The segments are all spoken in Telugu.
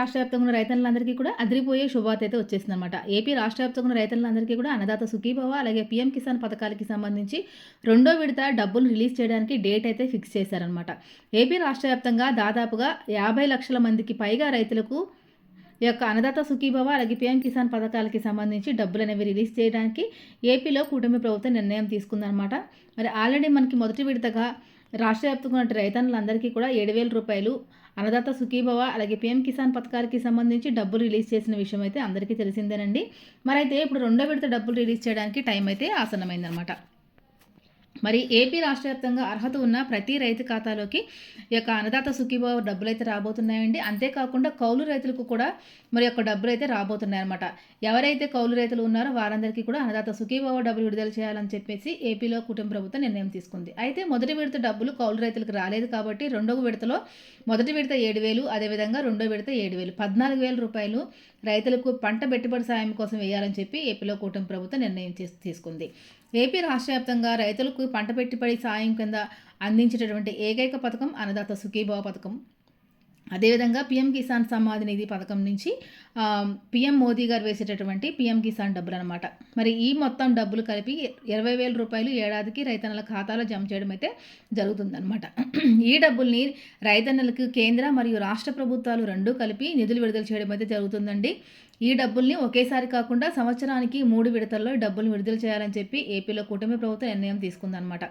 రాష్ట్ర వ్యాప్తంగా ఉన్న రైతులందరికీ కూడా అదిరిపోయే శుభార్త అయితే వచ్చేసింది అనమాట ఏపీ రాష్ట్ర వ్యాప్తంగా ఉన్న రైతులందరికీ కూడా అన్నదాత సుఖీభవ అలాగే పీఎం కిసాన్ పథకాలకి సంబంధించి రెండో విడత డబ్బులు రిలీజ్ చేయడానికి డేట్ అయితే ఫిక్స్ చేశారనమాట ఏపీ రాష్ట్ర వ్యాప్తంగా దాదాపుగా యాభై లక్షల మందికి పైగా రైతులకు ఈ యొక్క అన్నదాత సుఖీభవ అలాగే పీఎం కిసాన్ పథకాలకి సంబంధించి డబ్బులు అనేవి రిలీజ్ చేయడానికి ఏపీలో కూటమి ప్రభుత్వం నిర్ణయం తీసుకుందనమాట మరి ఆల్రెడీ మనకి మొదటి విడతగా రాష్ట్ర వ్యాప్తంగా ఉన్న రైతన్నులందరికీ కూడా ఏడు వేల రూపాయలు అన్నదాత సుఖీభవ అలాగే పీఎం కిసాన్ పథకాలకి సంబంధించి డబ్బులు రిలీజ్ చేసిన విషయం అయితే అందరికీ తెలిసిందేనండి. మరైతే ఇప్పుడు రెండో విడత డబ్బులు రిలీజ్ చేయడానికి టైం అయితే ఆసన్నమైందనమాట మరి ఏపీ రాష్ట్ర వ్యాప్తంగా అర్హత ఉన్న ప్రతి రైతు ఖాతాలోకి ఈ యొక్క అన్నదాత సుఖీభావ డబ్బులు అయితే రాబోతున్నాయండి. అంతేకాకుండా కౌలు రైతులకు కూడా మరి యొక్క డబ్బులు అయితే రాబోతున్నాయి అనమాట ఎవరైతే కౌలు రైతులు ఉన్నారో వారందరికీ కూడా అన్నదాత సుఖీభావ డబ్బులు విడుదల చేయాలని చెప్పేసి ఏపీలో కుటుంబ ప్రభుత్వం నిర్ణయం తీసుకుంది. అయితే మొదటి విడత డబ్బులు కౌలు రైతులకు రాలేదు కాబట్టి రెండవ విడతలో మొదటి విడత ఏడు వేలు అదేవిధంగా రెండో విడత ఏడు వేలు. పద్నాలుగు వేల రూపాయలు రైతులకు పంట పెట్టుబడి సాయం కోసం వేయాలని చెప్పి ఏపీలో కూటమి ప్రభుత్వం నిర్ణయం తీసుకుంది. ఏపీ రాష్ట్ర వ్యాప్తంగా రైతులకు పంట పెట్టుబడి సాయం కింద అందించేటటువంటి ఏకైక పథకం అన్నదాత సుఖీభావ పథకం. అదేవిధంగా పిఎం కిసాన్ సమాధి నిధి పథకం నుంచి పిఎం మోదీ గారు వేసేటటువంటి పిఎం కిసాన్ డబ్బులు అనమాట మరి ఈ మొత్తం డబ్బులు కలిపి ఇరవై వేల రూపాయలు ఏడాదికి రైతన్నల ఖాతాలో జమ చేయడం అయితే జరుగుతుందన్నమాట. ఈ డబ్బుల్ని రైతన్నలకు కేంద్ర మరియు రాష్ట్ర ప్రభుత్వాలు రెండూ కలిపి నిధులు విడుదల చేయడం అయితే జరుగుతుందండి. ఈ డబ్బుల్ని ఒకేసారి కాకుండా సంవత్సరానికి మూడు విడతల్లో డబ్బులు విడుదల చేయాలని చెప్పి ఏపీలో కూటమి ప్రభుత్వం నిర్ణయం తీసుకుందనమాట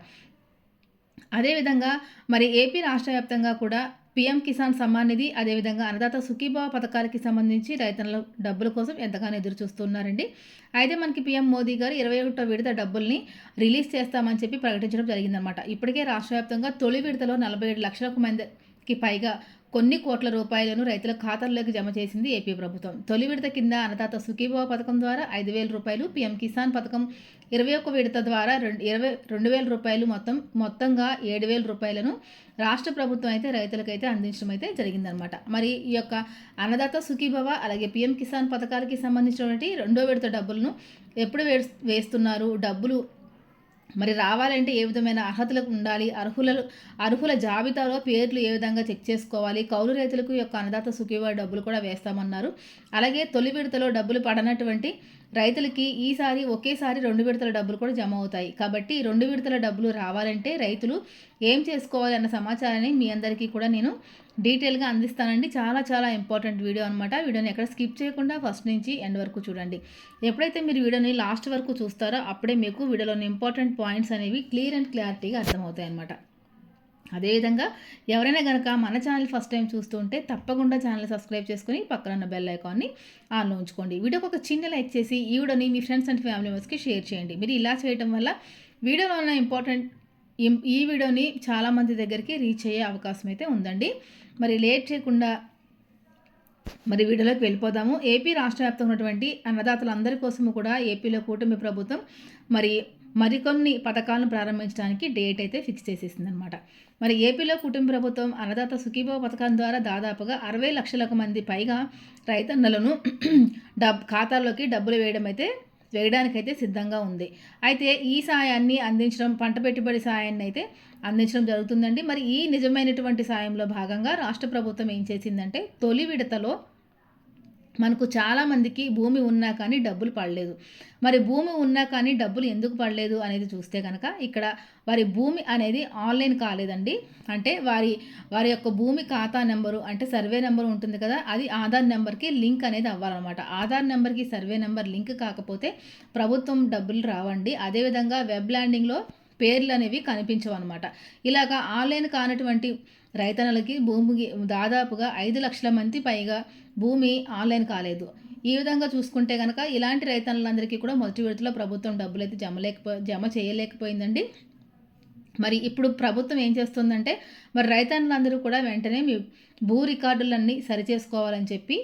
అదేవిధంగా మరి ఏపీ రాష్ట్ర వ్యాప్తంగా కూడా పీఎం కిసాన్ సమ్మాన్ నిధి అదేవిధంగా అన్నదాత సుఖీభావ పథకాలకి సంబంధించి రైతుల డబ్బుల కోసం ఎంతగానో ఎదురు చూస్తున్నారండి అయితే మనకి పీఎం మోదీ గారు ఇరవై ఒకటో విడత డబ్బుల్ని రిలీజ్ చేస్తామని చెప్పి ప్రకటించడం జరిగిందనమాట ఇప్పటికే రాష్ట్ర వ్యాప్తంగా తొలి విడతలో నలభై ఏడు లక్షలకు మందికి పైగా కొన్ని కోట్ల రూపాయలను రైతుల ఖాతాల్లోకి జమ చేసింది ఏపీ ప్రభుత్వం. తొలి విడత కింద అన్నదాత సుఖీభావ పథకం ద్వారా ఐదు వేల రూపాయలు పీఎం కిసాన్ పథకం ఇరవై ఒక్క విడత ద్వారా రెండు ఇరవై రెండు వేల రూపాయలు మొత్తం మొత్తంగా ఏడు వేల రూపాయలను రాష్ట్ర ప్రభుత్వం అయితే రైతులకైతే అందించడం అయితే జరిగిందనమాట మరి ఈ యొక్క అన్నదాత సుఖీభవ అలాగే పీఎం కిసాన్ పథకాలకి సంబంధించినటువంటి రెండో విడత డబ్బులను ఎప్పుడు వేస్తున్నారు? డబ్బులు మరి రావాలంటే ఏ విధమైన అర్హతలకు ఉండాలి? అర్హుల అర్హుల జాబితాలో పేర్లు ఏ విధంగా చెక్ చేసుకోవాలి? కౌలు రైతులకు యొక్క అన్నదాత సుఖీవారి డబ్బులు కూడా వేస్తామన్నారు. అలాగే తొలి విడతలో డబ్బులు పడనటువంటి రైతులకి ఈసారి ఒకేసారి రెండు విడతల డబ్బులు కూడా జమ అవుతాయి. కాబట్టి రెండు విడతల డబ్బులు రావాలంటే రైతులు ఏం చేసుకోవాలి అన్న సమాచారాన్ని మీ అందరికీ కూడా నేను డీటెయిల్గా అందిస్తానండి. చాలా చాలా ఇంపార్టెంట్ వీడియో అనమాట వీడియోని ఎక్కడ స్కిప్ చేయకుండా ఫస్ట్ నుంచి ఎండ్ వరకు చూడండి. ఎప్పుడైతే మీరు వీడియోని లాస్ట్ వరకు చూస్తారో అప్పుడే మీకు వీడియోలోని ఇంపార్టెంట్ పాయింట్స్ అనేవి క్లియర్ అండ్ క్లారిటీగా అర్థమవుతాయి అనమాట అదేవిధంగా ఎవరైనా కనుక మన ఛానల్ ఫస్ట్ టైం చూస్తుంటే తప్పకుండా ఛానల్ సబ్స్క్రైబ్ చేసుకుని పక్కన ఉన్న బెల్ ఐకాన్ని ఆన్లో ఉంచుకోండి. వీడియోకి ఒక చిన్న లైక్ చేసి ఈ వీడియోని మీ ఫ్రెండ్స్ అండ్ ఫ్యామిలీ మెంబర్స్కి షేర్ చేయండి. మీరు ఇలా చేయడం వల్ల వీడియోలో ఉన్న ఇంపార్టెంట్ ఈ వీడియోని చాలామంది దగ్గరికి రీచ్ అయ్యే అవకాశం అయితే ఉందండి. మరి లేట్ చేయకుండా మరి వీడియోలోకి వెళ్ళిపోదాము. ఏపీ రాష్ట్ర వ్యాప్తంగా ఉన్నటువంటి అన్నదాతలందరి కోసము కూడా ఏపీలో కూటమి ప్రభుత్వం మరి మరికొన్ని పథకాలను ప్రారంభించడానికి డేట్ అయితే ఫిక్స్ చేసేసింది అనమాట మరి ఏపీలో కుటుంబ ప్రభుత్వం అన్నదాత సుఖీభవ పథకం ద్వారా దాదాపుగా అరవై లక్షలకు మంది పైగా రైతన్నలను డబ్ ఖాతాల్లోకి డబ్బులు వేయడం అయితే వేయడానికైతే సిద్ధంగా ఉంది. అయితే ఈ సాయాన్ని అందించడం పంట పెట్టుబడి సాయాన్ని అయితే అందించడం జరుగుతుందండి. మరి ఈ నిజమైనటువంటి సాయంలో భాగంగా రాష్ట్ర ప్రభుత్వం ఏం చేసిందంటే తొలి విడతలో మనకు చాలామందికి భూమి ఉన్నా కానీ డబ్బులు పడలేదు. మరి భూమి ఉన్నా కానీ డబ్బులు ఎందుకు పడలేదు అనేది చూస్తే కనుక ఇక్కడ వారి భూమి అనేది ఆన్లైన్ కాలేదండి. అంటే వారి వారి యొక్క భూమి ఖాతా నెంబరు అంటే సర్వే నెంబర్ ఉంటుంది కదా అది ఆధార్ నెంబర్కి లింక్ అనేది అవ్వాలన్నమాట. ఆధార్ నెంబర్కి సర్వే నెంబర్ లింక్ కాకపోతే ప్రభుత్వం డబ్బులు రావండి. అదేవిధంగా వెబ్ ల్యాండింగ్లో పేర్లు అనేవి కనిపించవు అనమాట ఇలాగా ఆన్లైన్ కానటువంటి రైతన్నలకి భూమికి దాదాపుగా ఐదు లక్షల మంది పైగా భూమి ఆన్లైన్ కాలేదు. ఈ విధంగా చూసుకుంటే కనుక ఇలాంటి రైతన్నులందరికీ కూడా మొదటి విడతలో ప్రభుత్వం డబ్బులు అయితే జమ లేకపో జమ చేయలేకపోయిందండి. మరి ఇప్పుడు ప్రభుత్వం ఏం చేస్తుందంటే మరి రైతన్నులందరూ కూడా వెంటనే మీ భూ రికార్డులన్నీ సరిచేసుకోవాలని చెప్పి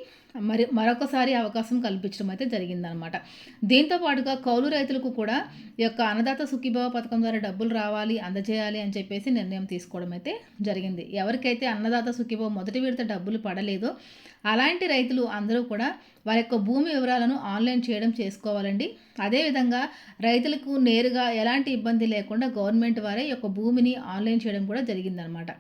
మరి మరొకసారి అవకాశం కల్పించడం అయితే జరిగిందనమాట. దీంతో పాటుగా కౌలు రైతులకు కూడా ఈ యొక్క అన్నదాత సుఖీభావ పథకం ద్వారా డబ్బులు రావాలి అందజేయాలి అని చెప్పేసి నిర్ణయం తీసుకోవడం అయితే జరిగింది. ఎవరికైతే అన్నదాత సుఖీభావ మొదటి విడత డబ్బులు పడలేదో అలాంటి రైతులు అందరూ కూడా వారి యొక్క భూమి వివరాలను ఆన్లైన్ చేయడం చేసుకోవాలండి. అదేవిధంగా రైతులకు నేరుగా ఎలాంటి ఇబ్బంది లేకుండా గవర్నమెంట్ వారే యొక్క భూమిని ఆన్లైన్ చేయడం కూడా జరిగిందనమాట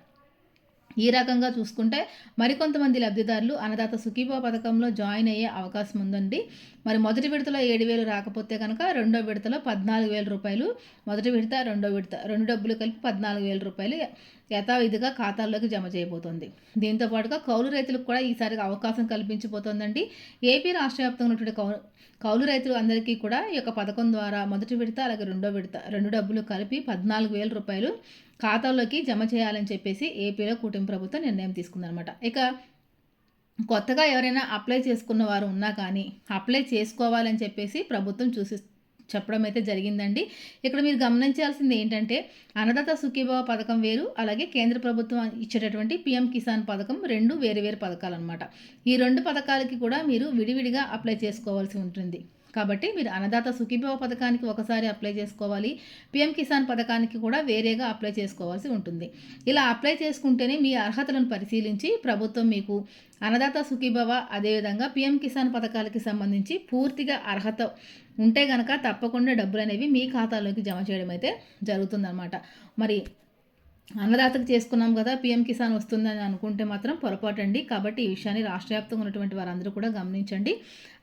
ఈ రకంగా చూసుకుంటే మరికొంతమంది లబ్ధిదారులు అన్నదాత సుఖీభా పథకంలో జాయిన్ అయ్యే అవకాశం ఉందండి. మరి మొదటి విడతలో ఏడు వేలు రాకపోతే కనుక రెండో విడతలో పద్నాలుగు వేల రూపాయలు. మొదటి విడత రెండో విడత రెండు డబ్బులు కలిపి పద్నాలుగు వేల రూపాయలు యథావిధిగా ఖాతాల్లోకి జమ చేయబోతోంది. దీంతో పాటుగా కౌలు రైతులకు కూడా ఈసారి అవకాశం కల్పించబోతోందండి. ఏపీ రాష్ట్ర వ్యాప్తంగా ఉన్నటువంటి కౌలు కౌలు రైతులు అందరికీ కూడా ఈ యొక్క పథకం ద్వారా మొదటి విడత అలాగే రెండో విడత రెండు డబ్బులు కలిపి పద్నాలుగు వేల రూపాయలు ఖాతాలోకి జమ చేయాలని చెప్పేసి ఏపీలో కూటమి ప్రభుత్వం నిర్ణయం తీసుకుందనమాట ఇక కొత్తగా ఎవరైనా అప్లై చేసుకున్న వారు ఉన్నా కానీ అప్లై చేసుకోవాలని చెప్పేసి ప్రభుత్వం చూసి చెప్పడం అయితే జరిగిందండి. ఇక్కడ మీరు గమనించాల్సింది ఏంటంటే అన్నదాత సుఖీభావ పథకం వేరు అలాగే కేంద్ర ప్రభుత్వం ఇచ్చేటటువంటి పిఎం కిసాన్ పథకం రెండు వేరు వేరు పథకాలు అనమాట ఈ రెండు పథకాలకి కూడా మీరు విడివిడిగా అప్లై చేసుకోవాల్సి ఉంటుంది. కాబట్టి మీరు అన్నదాత సుఖీభవ పథకానికి ఒకసారి అప్లై చేసుకోవాలి. పిఎం కిసాన్ పథకానికి కూడా వేరేగా అప్లై చేసుకోవాల్సి ఉంటుంది. ఇలా అప్లై చేసుకుంటేనే మీ అర్హతలను పరిశీలించి ప్రభుత్వం మీకు అన్నదాత సుఖీభవ అదేవిధంగా పిఎం కిసాన్ పథకాలకి సంబంధించి పూర్తిగా అర్హత ఉంటే కనుక తప్పకుండా డబ్బులు అనేవి మీ ఖాతాలోకి జమ చేయడం అయితే జరుగుతుందన్నమాట. మరి అన్నదాతకు చేసుకున్నాం కదా పీఎం కిసాన్ వస్తుందని అనుకుంటే మాత్రం పొరపాటు అండి కాబట్టి ఈ విషయాన్ని రాష్ట్ర వ్యాప్తంగా ఉన్నటువంటి వారందరూ కూడా గమనించండి.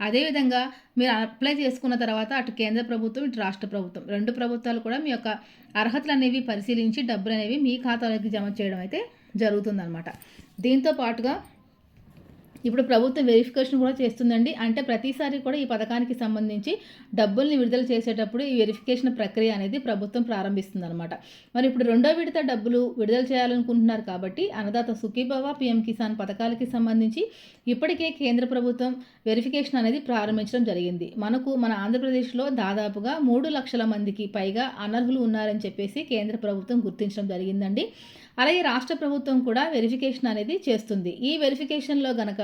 అదేవిధంగా మీరు అప్లై చేసుకున్న తర్వాత అటు కేంద్ర ప్రభుత్వం ఇటు రాష్ట్ర ప్రభుత్వం. రెండు ప్రభుత్వాలు కూడా మీ యొక్క అర్హతలు అనేవి పరిశీలించి డబ్బులు అనేవి మీ ఖాతాలోకి జమ చేయడం అయితే జరుగుతుందన్నమాట. దీంతో పాటుగా ఇప్పుడు ప్రభుత్వం వెరిఫికేషన్ కూడా చేస్తుందండి. అంటే ప్రతిసారి కూడా ఈ పథకానికి సంబంధించి డబ్బుల్ని విడుదల చేసేటప్పుడు ఈ వెరిఫికేషన్ ప్రక్రియ అనేది ప్రభుత్వం ప్రారంభిస్తుంది అనమాట మరి ఇప్పుడు రెండో విడత డబ్బులు విడుదల చేయాలనుకుంటున్నారు కాబట్టి అన్నదాత సుఖీభవ పిఎం కిసాన్ పథకాలకి సంబంధించి ఇప్పటికే కేంద్ర ప్రభుత్వం వెరిఫికేషన్ అనేది ప్రారంభించడం జరిగింది. మనకు మన ఆంధ్రప్రదేశ్లో దాదాపుగా మూడు లక్షల మందికి పైగా అనర్హులు ఉన్నారని చెప్పేసి కేంద్ర ప్రభుత్వం గుర్తించడం జరిగిందండి. అలాగే రాష్ట్ర ప్రభుత్వం కూడా వెరిఫికేషన్ అనేది చేస్తుంది. ఈ వెరిఫికేషన్లో గనక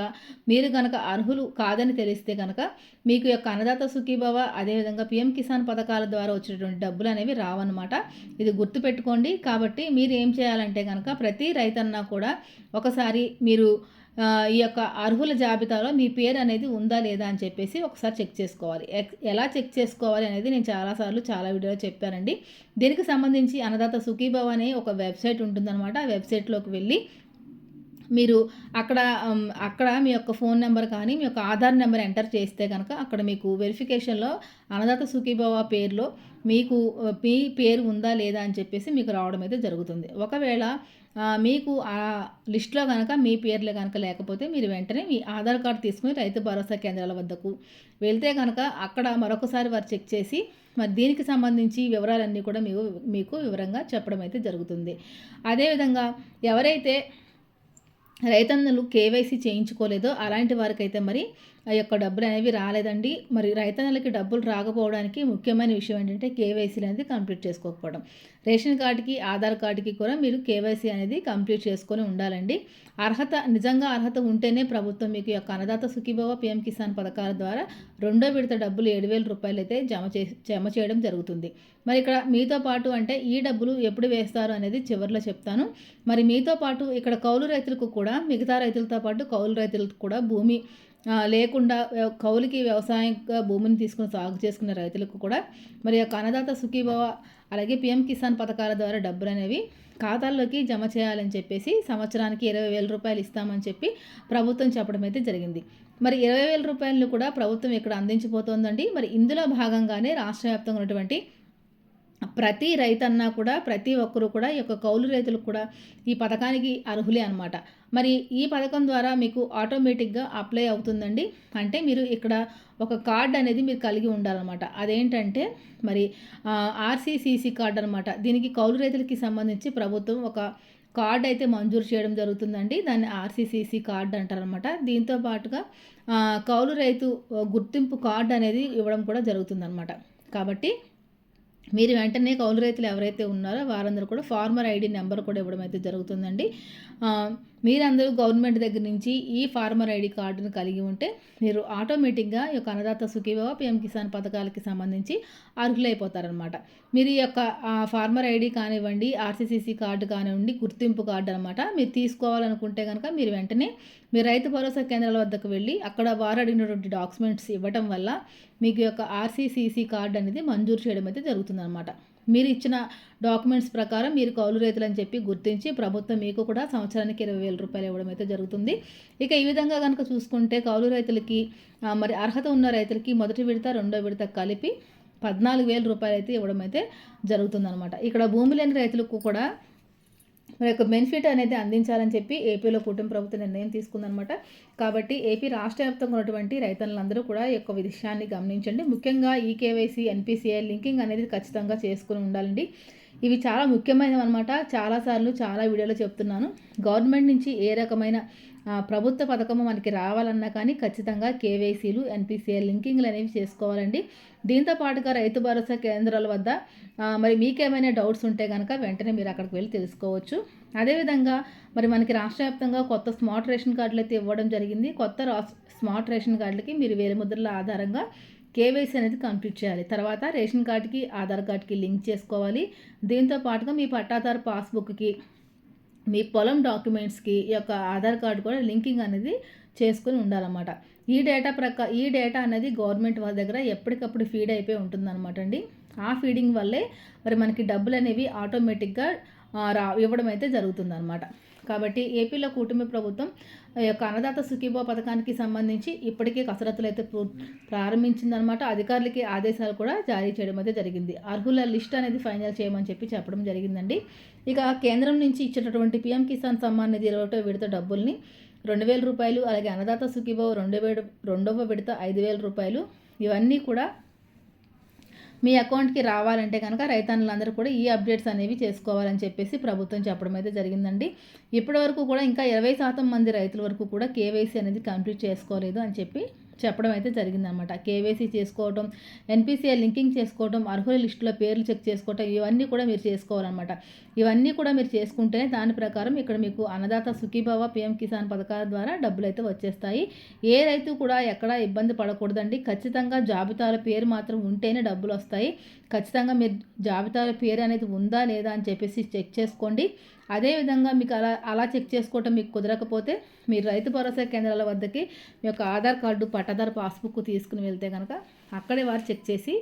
మీరు గనక అర్హులు కాదని తెలిస్తే కనుక మీకు యొక్క అన్నదాత సుఖీభవ అదేవిధంగా పిఎం కిసాన్ పథకాల ద్వారా వచ్చినటువంటి డబ్బులు అనేవి రావన్నమాట. ఇది గుర్తుపెట్టుకోండి కాబట్టి మీరు ఏం చేయాలంటే కనుక ప్రతి రైతన్నా కూడా ఒకసారి మీరు ఈ యొక్క అర్హుల జాబితాలో మీ పేరు అనేది ఉందా లేదా అని చెప్పేసి ఒకసారి చెక్ చేసుకోవాలి. ఎలా చెక్ చేసుకోవాలి అనేది నేను చాలాసార్లు చాలా వీడియోలో చెప్పానండి. దీనికి సంబంధించి అన్నదాత సుఖీభవ అనే ఒక వెబ్సైట్ ఉంటుందన్నమాట. ఆ వెబ్సైట్లోకి వెళ్ళి మీరు అక్కడ అక్కడ మీ యొక్క ఫోన్ నెంబర్ కానీ మీ యొక్క ఆధార్ నెంబర్ ఎంటర్ చేస్తే కనుక అక్కడ మీకు వెరిఫికేషన్లో అన్నదాత సుఖీభవ పేరులో మీకు మీ పేరు ఉందా లేదా అని చెప్పేసి మీకు రావడం అయితే జరుగుతుంది. ఒకవేళ మీకు ఆ లిస్ట్లో కనుక మీ పేర్లు కనుక లేకపోతే మీరు వెంటనే మీ ఆధార్ కార్డు తీసుకుని రైతు భరోసా కేంద్రాల వద్దకు వెళ్తే కనుక అక్కడ మరొకసారి వారు చెక్ చేసి మరి దీనికి సంబంధించి వివరాలన్నీ కూడా మీకు మీకు వివరంగా చెప్పడం అయితే జరుగుతుంది. అదేవిధంగా ఎవరైతే రైతన్నలు కేవైసీ చేయించుకోలేదో అలాంటి వారికైతే మరి ఆ యొక్క డబ్బులు అనేవి రాలేదండి. మరి రైతన్నలకి డబ్బులు రాకపోవడానికి ముఖ్యమైన విషయం ఏంటంటే కేవైసీ అనేది కంప్లీట్ చేసుకోకపోవడం. రేషన్ కార్డుకి ఆధార్ కార్డుకి కూడా మీరు కేవైసీ అనేది కంప్లీట్ చేసుకొని ఉండాలండి. అర్హత నిజంగా అర్హత ఉంటేనే ప్రభుత్వం మీకు యొక్క అన్నదాత సుఖీభవ పిఎం కిసాన్ పథకాల ద్వారా రెండో విడత డబ్బులు ఏడు వేల రూపాయలు అయితే జమ చే జమ చేయడం జరుగుతుంది. మరి ఇక్కడ మీతో పాటు అంటే ఈ డబ్బులు ఎప్పుడు వేస్తారు అనేది చివరిలో చెప్తాను. మరి మీతో పాటు ఇక్కడ కౌలు రైతులకు కూడా మిగతా రైతులతో పాటు కౌలు రైతులకు కూడా భూమి లేకుండా కౌలుకి వ్యవసాయంగా భూమిని తీసుకుని సాగు చేసుకునే రైతులకు కూడా మరి యొక్క అన్నదాత సుఖీభవ అలాగే పిఎం కిసాన్ పథకాల ద్వారా డబ్బులు అనేవి ఖాతాల్లోకి జమ చేయాలని చెప్పేసి సంవత్సరానికి ఇరవై వేల రూపాయలు ఇస్తామని చెప్పి ప్రభుత్వం చెప్పడం అయితే జరిగింది. మరి ఇరవై వేల రూపాయలను కూడా ప్రభుత్వం ఇక్కడ అందించిపోతోందండి. మరి ఇందులో భాగంగానే రాష్ట్ర వ్యాప్తంగా ఉన్నటువంటి ప్రతి రైతన్నా కూడా ప్రతి ఒక్కరూ కూడా ఈ యొక్క కౌలు రైతులకు కూడా ఈ పథకానికి అర్హులే అనమాట మరి ఈ పథకం ద్వారా మీకు ఆటోమేటిక్గా అప్లై అవుతుందండి. అంటే మీరు ఇక్కడ ఒక కార్డ్ అనేది మీరు కలిగి ఉండాలన్నమాట. అదేంటంటే మరి ఆర్సీసీసీ కార్డ్ అనమాట దీనికి కౌలు రైతులకి సంబంధించి ప్రభుత్వం ఒక కార్డ్ అయితే మంజూరు చేయడం జరుగుతుందండి. దాన్ని ఆర్సీసీసీ కార్డ్ అంటారనమాట దీంతో పాటుగా కౌలు రైతు గుర్తింపు కార్డు అనేది ఇవ్వడం కూడా జరుగుతుందన్నమాట. కాబట్టి మీరు వెంటనే కౌలు రైతులు ఎవరైతే ఉన్నారో వారందరూ కూడా ఫార్మర్ ఐడి నెంబర్ కూడా ఇవ్వడం అయితే జరుగుతుందండి. మీరందరూ గవర్నమెంట్ దగ్గర నుంచి ఈ ఫార్మర్ ఐడి కార్డును కలిగి ఉంటే మీరు ఆటోమేటిక్గా ఈ యొక్క అన్నదాత సుఖీభవ పిఎం కిసాన్ పథకాలకి సంబంధించి అర్హులైపోతారనమాట. మీరు ఈ యొక్క ఫార్మర్ ఐడి కానివ్వండి ఆర్సీసీసీ కార్డు కానివ్వండి గుర్తింపు కార్డు అనమాట మీరు తీసుకోవాలనుకుంటే కనుక మీరు వెంటనే మీ రైతు భరోసా కేంద్రాల వద్దకు వెళ్ళి అక్కడ వారు అడిగినటువంటి డాక్యుమెంట్స్ ఇవ్వటం వల్ల మీకు యొక్క ఆర్సీసీసీ కార్డు అనేది మంజూరు చేయడం అయితే జరుగుతుందన్నమాట. మీరు ఇచ్చిన డాక్యుమెంట్స్ ప్రకారం మీరు కౌలు రైతులు అని చెప్పి గుర్తించి ప్రభుత్వం మీకు కూడా సంవత్సరానికి ఇరవై వేల రూపాయలు ఇవ్వడం అయితే జరుగుతుంది. ఇక ఈ విధంగా కనుక చూసుకుంటే కౌలు రైతులకి మరి అర్హత ఉన్న రైతులకి మొదటి విడత రెండో విడత కలిపి పద్నాలుగు వేల రూపాయలు అయితే ఇవ్వడం అయితే జరుగుతుందన్నమాట. ఇక్కడ భూమి లేని రైతులకు కూడా మరి యొక్క బెనిఫిట్ అనేది అందించాలని చెప్పి ఏపీలో కూటమి ప్రభుత్వం నిర్ణయం తీసుకుందనమాట కాబట్టి ఏపీ రాష్ట్ర వ్యాప్తంగా ఉన్నటువంటి రైతులందరూ కూడా ఈ యొక్క విషయాన్ని గమనించండి. ముఖ్యంగా ఈ ఎన్పిసిఐ లింకింగ్ అనేది ఖచ్చితంగా చేసుకుని ఉండాలండి. ఇవి చాలా ముఖ్యమైనవి అనమాట చాలాసార్లు చాలా వీడియోలో చెప్తున్నాను. గవర్నమెంట్ నుంచి ఏ రకమైన ప్రభుత్వ పథకము మనకి రావాలన్నా కానీ ఖచ్చితంగా కేవైసీలు ఎన్పిసిఐ లింకింగ్లు అనేవి చేసుకోవాలండి. దీంతో పాటుగా రైతు భరోసా కేంద్రాల వద్ద మరి మీకేమైనా డౌట్స్ ఉంటే కనుక వెంటనే మీరు అక్కడికి వెళ్ళి తెలుసుకోవచ్చు. అదేవిధంగా మరి మనకి రాష్ట్ర వ్యాప్తంగా కొత్త స్మార్ట్ రేషన్ కార్డులు అయితే ఇవ్వడం జరిగింది. కొత్త స్మార్ట్ రేషన్ కార్డులకి మీరు వేరే ముద్రల ఆధారంగా కేవైసీ అనేది కంప్లీట్ చేయాలి. తర్వాత రేషన్ కార్డుకి ఆధార్ కార్డుకి లింక్ చేసుకోవాలి. దీంతో పాటుగా మీ పట్టాదారు పాస్బుక్కి మీ పొలం డాక్యుమెంట్స్కి ఈ యొక్క ఆధార్ కార్డు కూడా లింకింగ్ అనేది చేసుకుని ఉండాలన్నమాట. ఈ డేటా ప్రకా ఈ డేటా అనేది గవర్నమెంట్ వాళ్ళ దగ్గర ఎప్పటికప్పుడు ఫీడ్ అయిపోయి ఉంటుందన్నమాట అండి. ఆ ఫీడింగ్ వల్లే మరి మనకి డబ్బులు అనేవి ఆటోమేటిక్గా రా ఇవ్వడం అయితే జరుగుతుందన్నమాట. కాబట్టి ఏపీలో కూటమి ప్రభుత్వం యొక్క అన్నదాత సుఖీభో పథకానికి సంబంధించి ఇప్పటికే కసరత్తులు అయితే ప్రారంభించిందనమాట అధికారులకి ఆదేశాలు కూడా జారీ చేయడం అయితే జరిగింది. అర్హుల లిస్ట్ అనేది ఫైనల్ చేయమని చెప్పి చెప్పడం జరిగిందండి. ఇక కేంద్రం నుంచి ఇచ్చేటటువంటి పీఎం కిసాన్ సమ్మాన్ నిధి ఇరవై విడత డబ్బుల్ని రెండు వేల రూపాయలు అలాగే అన్నదాత సుఖీభో రెండు వేడు రెండవ విడత ఐదు వేల రూపాయలు ఇవన్నీ కూడా మీ అకౌంట్కి రావాలంటే కనుక రైతన్నులందరూ కూడా ఈ అప్డేట్స్ అనేవి చేసుకోవాలని చెప్పేసి ప్రభుత్వం చెప్పడం అయితే జరిగిందండి. ఇప్పటి వరకు కూడా ఇంకా ఇరవై శాతం మంది రైతుల వరకు కూడా కేవైసీ అనేది కంప్లీట్ చేసుకోలేదు అని చెప్పి చెప్పడం అయితే జరిగిందనమాట కేవైసీ చేసుకోవడం ఎన్పిసిఐ లింకింగ్ చేసుకోవడం అర్హుల లిస్టులో పేర్లు చెక్ చేసుకోవటం ఇవన్నీ కూడా మీరు చేసుకోవాలన్నమాట. ఇవన్నీ కూడా మీరు చేసుకుంటేనే దాని ప్రకారం ఇక్కడ మీకు అన్నదాత సుఖీభావ పిఎం కిసాన్ పథకాల ద్వారా డబ్బులు అయితే వచ్చేస్తాయి. ఏ రైతు కూడా ఎక్కడా ఇబ్బంది పడకూడదండి. ఖచ్చితంగా జాబితాల పేరు మాత్రం ఉంటేనే డబ్బులు వస్తాయి. ఖచ్చితంగా మీరు జాబితాల పేరు అనేది ఉందా లేదా అని చెప్పేసి చెక్ చేసుకోండి. అదేవిధంగా మీకు అలా అలా చెక్ చేసుకోవటం మీకు కుదరకపోతే మీరు రైతు భరోసా కేంద్రాల వద్దకి మీ యొక్క ఆధార్ కార్డు పట్టాదారు పాస్బుక్ తీసుకుని వెళ్తే కనుక అక్కడే వారు చెక్ చేసి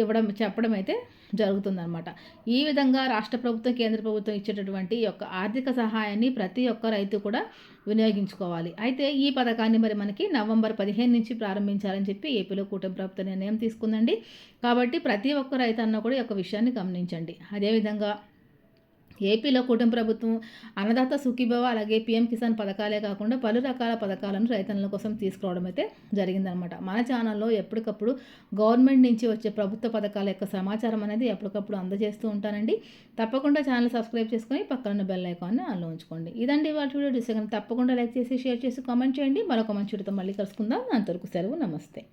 ఇవ్వడం చెప్పడం అయితే జరుగుతుందన్నమాట. ఈ విధంగా రాష్ట్ర ప్రభుత్వం కేంద్ర ప్రభుత్వం ఇచ్చేటటువంటి యొక్క ఆర్థిక సహాయాన్ని ప్రతి ఒక్క రైతు కూడా వినియోగించుకోవాలి. అయితే ఈ పథకాన్ని మరి మనకి నవంబర్ పదిహేను నుంచి ప్రారంభించాలని చెప్పి ఏపీలో కూటమి ప్రభుత్వం నిర్ణయం తీసుకుందండి. కాబట్టి ప్రతి ఒక్క రైతు అన్న కూడా ఈ యొక్క విషయాన్ని గమనించండి. అదేవిధంగా ఏపీలో కుటుంబ ప్రభుత్వం అన్నదాత సుఖీభవ అలాగే పీఎం కిసాన్ పథకాలే కాకుండా పలు రకాల పథకాలను రైతుల కోసం తీసుకురావడం అయితే జరిగిందనమాట మన ఛానల్లో ఎప్పటికప్పుడు గవర్నమెంట్ నుంచి వచ్చే ప్రభుత్వ పథకాల యొక్క సమాచారం అనేది ఎప్పటికప్పుడు అందజేస్తూ ఉంటానండి. తప్పకుండా ఛానల్ సబ్స్క్రైబ్ చేసుకొని పక్కన బెల్ ఐకాన్ని అందులో ఉంచుకోండి. ఇదండి వాళ్ళ వీడియో. డిస్కన్ తప్పకుండా లైక్ చేసి షేర్ చేసి కామెంట్ చేయండి. మరొక మంచి మళ్ళీ కలుసుకుందాం. అంతవరకు సెలవు. నమస్తే.